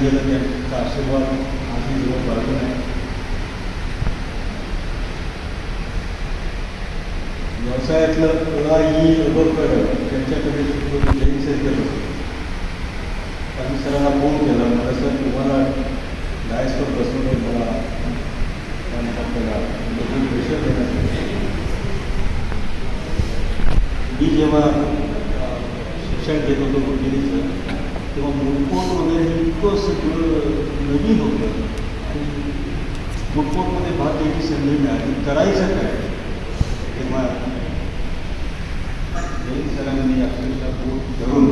गेलं त्यांचा आशीर्वाद आधी जवळ बाजून आहे. व्यवसायातलं अ ही अ त्यांच्याकडे जैन सर्कल काही सरांना फोन केला मला सर तुम्हाला डायसवर बसवलं मला आणि आपल्याला प्रेशर देण्यासाठी मी जेव्हा शिक्षण घेत होतो वकिलीचं तेव्हा मुलपोट वगैरे हे इतकं सगळं नवीन होतं। आणि मुलपोटमध्ये भाग घ्यायची संधी मिळाली करायचं काय तेव्हा सरांनी अक्षरशः बोट धरून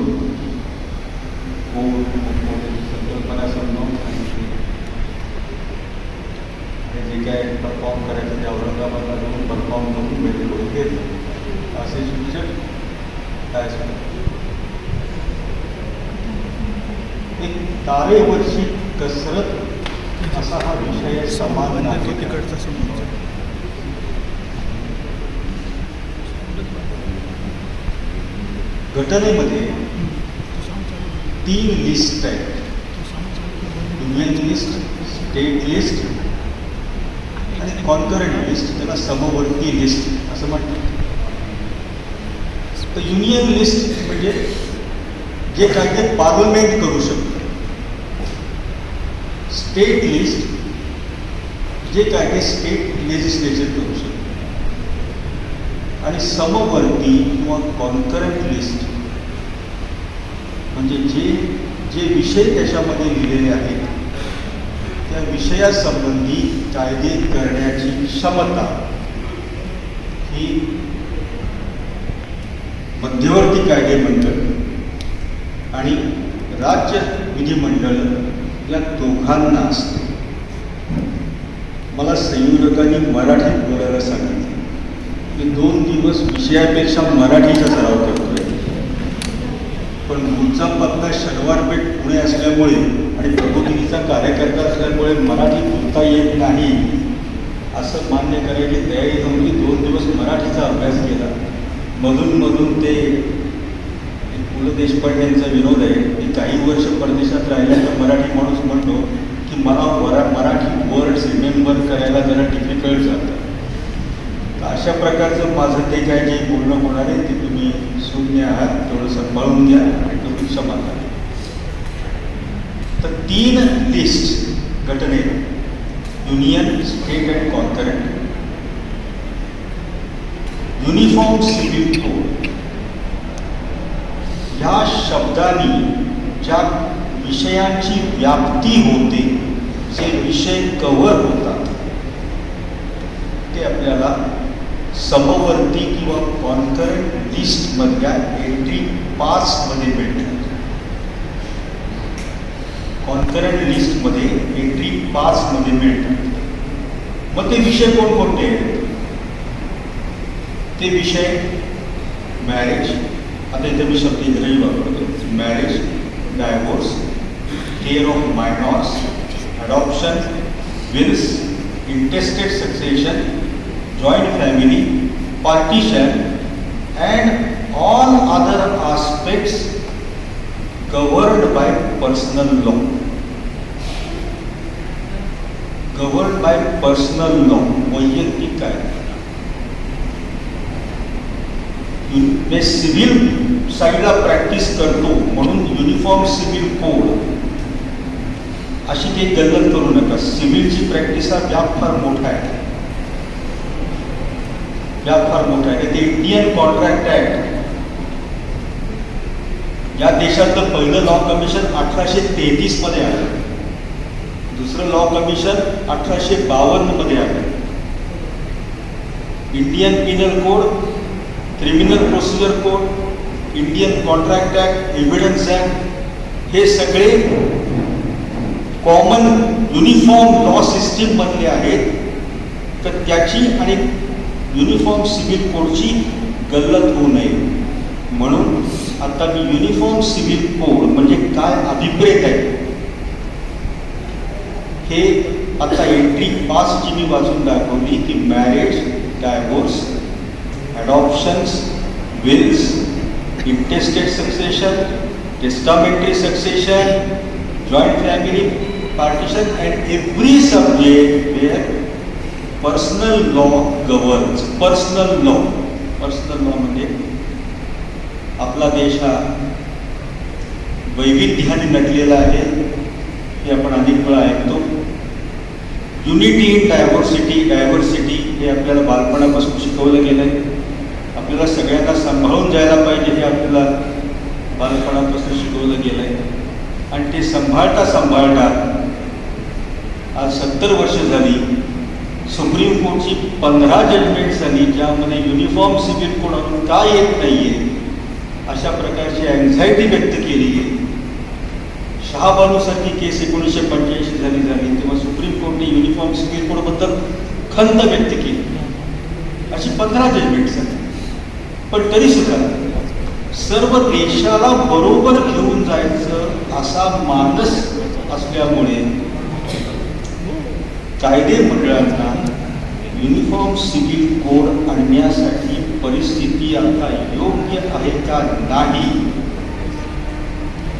मुलपोटाची संकल्पना समजावून सांगितली जे काय परफॉर्म करायचं ते औरंगाबादला जाऊन परफॉर्म करून करून असे शिक्षक काय सांगतात एक तारेवरची कसरत असा हा विषय समान आहे तिकडचा समोर घटनेमध्ये तीन लिस्ट आहेत. युनियन लिस्ट स्टेट लिस्ट आणि कॉन्करंट लिस्ट त्याला समवर्ती लिस्ट असं म्हणतात. तर युनियन लिस्ट म्हणजे जे काही ते पार्लमेंट करू शकतं. स्टेट लिस्ट जे काय ते स्टेट लेजिस्लेचर करू शकतं. आणि समवर्ती किंवा कॉन्करंट लिस्ट म्हणजे जे जे विषय त्याच्यामध्ये लिहिलेले आहेत त्या विषयासंबंधी कायदे करण्याची क्षमता ही मध्यवर्ती कायदेमंडळ आणि राज्य विधिमंडळ या दोघांना असते. मला संयोजकांनी मराठीत बोलायला सांगितलं. मी दोन दिवस विषयापेक्षा मराठीचा सराव करतोय. पण मूळचा पत्ता शनिवारपेठ पुणे असल्यामुळे आणि प्रबोधिनीचा कार्यकर्ता असल्यामुळे मराठी बोलता येत नाही असं मान्य करायची तयारी नव्हती. दोन दिवस मराठीचा अभ्यास केला. मधून मधून ते पु ल देशपांडेंचा विनोद आहे. की काही वर्ष परदेशात राहिल्यानंतर मराठी माणूस म्हणतो की मला वरा मराठी वर्ड्स रिमेंबर करायला जरा डिफिकल्ट जातं. तर अशा प्रकारचं माझं ते काय जे बोलणं होणार आहे ते तुम्ही शून्य आहात तेवढं सांभाळून घ्या आणि तुम्ही क्षमा करा. तर तीन लिस्ट घटनेत union state and concurrent uniform civil code ह्या शब्दाने ज्या विषयांची व्याप्ती होते जे विषय कव्हर होतात ते आपल्याला समवर्ती किंवा कॉन्करंट लिस्टमधल्या एंट्री पासमध्ये मिळतात. कॉन्करंट लिस्टमध्ये एंट्री पासमध्ये मिळतात. मग ते विषय कोणकोणते आहेत? ते विषय मॅरेज आता इथे मी शब्द इंग्रजी वापरतो marriage divorce care of minors adoption wills intestate succession joint family, partition, and all other aspects governed by personal law. Governed by personal law, वैयक्तिक कायदा मी सिव्हिल साईडला प्रॅक्टिस करतो म्हणून युनिफॉर्म सिव्हिल कोड अशी काही गल्लत करू नका. सिव्हिलची प्रॅक्टिस हा व्याप फार मोठा आहे. व्याप फार मोठा आहे. ते इंडियन कॉन्ट्रॅक्ट ऍक्ट या देशातलं पहिलं लॉ कमिशन अठराशे तेहतीस मध्ये आलं. दुसरं लॉ कमिशन अठराशे बावन्न मध्ये आलं. Indian penal code criminal procedure code Indian contract act evidence act हे सगळे कॉमन युनिफॉर्म लॉ सिस्टीम बनले आहेत. तर त्याची आणि युनिफॉर्म सिव्हिल कोडची गल्लत होऊ नये. म्हणून आता मी युनिफॉर्म सिव्हिल कोड म्हणजे काय अभिप्रेत आहे? हे आता एंट्री पाच जी मी वाचून दाखवली की marriage divorce adoptions, wills, intestate succession, testamentary succession, joint family partition and every subject where personal law governs. Personal law. Personal law म्हणजे आपला देश हा वैविध्याने नटलेला आहे हे आपण अनेक वेळा ऐकतो युनिटी इन डायव्हर्सिटी डायव्हर्सिटी हे आपल्याला बालपणापासून शिकवलं गेलं आहे आपल्याला सगळ्यांना सांभाळून जायला पाहिजे हे आपल्याला बालपणापासून शिकवलं गेलं आहे आणि ते सांभाळता सांभाळता आज सत्तर वर्ष झाली. सुप्रीम कोर्टची पंधरा जजमेंट झाली ज्यामध्ये युनिफॉर्म सिव्हिल कोड अजून का येत नाही आहे अशा प्रकारची अँझायटी व्यक्त केली आहे शहाबानूसारखी केस एकोणीसशे पंच्याऐंशी झाली झाली. तेव्हा सुप्रीम कोर्टने युनिफॉर्म सिव्हिल कोडबद्दल खंत व्यक्त केली. अशी पंधरा जजमेंट झाली. पण तरी सुद्धा सर्व देशाला बरोबर घेऊन जायचं असा मानस असल्यामुळे कायदे मंडळांना युनिफॉर्म सिव्हिल कोड आणण्यासाठी परिस्थिती आता योग्य आहे का नाही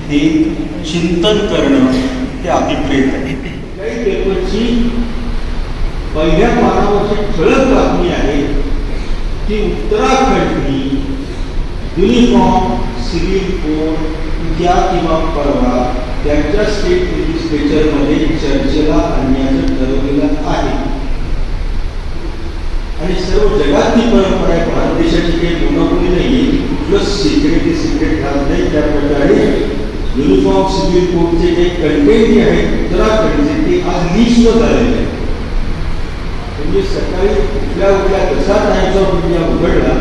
हे चिंतन करणं हे अभिप्रेत आहे. काही पेपरची पहिल्या पानावरची ठळक बातमी आहे की उत्तराखंडनी युनिफॉर्म सिव्हिल कोड उद्या किंवा परवा त्यांच्या स्टेट लेजिस्लेचरमध्ये चर्चेला आणण्याचं ठरवलेलं आहे. आणि सर्व जगातली परंपरा आहे भारत देशाची काही मोनोपोली नाही आहे कुठलं सिक्रेट सिक्रेट राहत नाही. त्या प्रकारे युनिफॉर्म सिव्हिल कोडचे जे कंटेंट जे आहेत उत्तराखंडचे ते आज लिस्ट झालेले आहेत. म्हणजे सकाळी उठल्या उठल्या कसा टाइम्स ऑफ इंडिया उघडला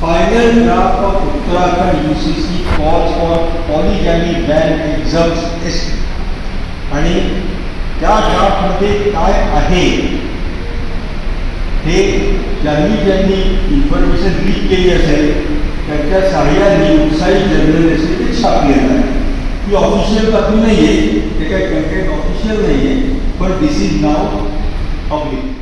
final draft of Uttarakhand U C C call for polygamy ban exams test आणि त्या ड्राफ्टमध्ये काय आहे? हे ज्यांनी ज्यांनी इन्फॉर्मेशन लीक केली असेल, त्यांच्या सहाय्याने उत्साही जनरल असेल ते छापलेलं आहे. ही ऑफिशियल बातमी नाही आहे ते काही कंटेंट ऑफिशियल नाही आहे पण दिस इज़ नाव पब्लिक